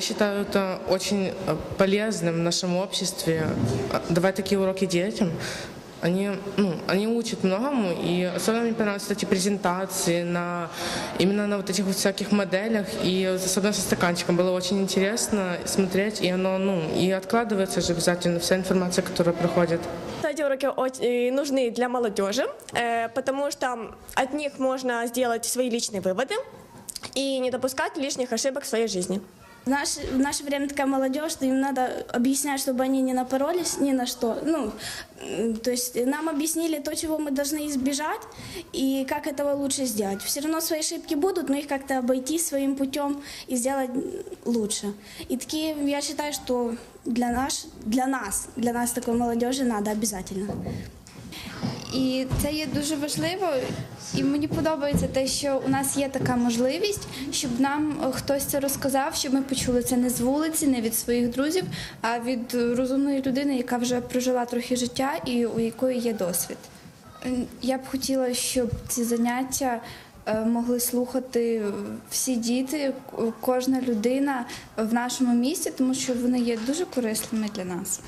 считаю это очень э, полезным в нашем обществе. А, Давать такие уроки детям. Они, ну, они учат многому, и особенно мне понравились эти презентации на именно на вот этих вот всяких моделях, и особенно со стаканчиком было очень интересно смотреть, и оно, ну, и откладывается же обязательно вся информация, которая проходит. Эти уроки оч- э, нужны для молодежи, э, потому что от них можно сделать свои личные выводы и не допускать лишних ошибок в своей жизни. В наше, в наше время такая молодежь, что им надо объяснять, чтобы они не напоролись ни на что. Ну, м, то есть нам объяснили то, чего мы должны избежать, и как этого лучше сделать. Все равно свои ошибки будут, но их как-то обойти своим путем и сделать лучше. И такие, я считаю, что для, наш, для нас, для нас такой молодежи надо обязательно. І це є дуже важливо. І мені подобається те, що у нас є така можливість, щоб нам е, хтось це розказав, щоб ми почули це не з вулиці, не від своїх друзів, а від е, розумної людини, яка вже прожила трохи життя і у якої є досвід. Я б хотіла, щоб ці заняття е, могли слухати всі діти, кожна людина в нашому місті, тому що вони є дуже корисними для нас.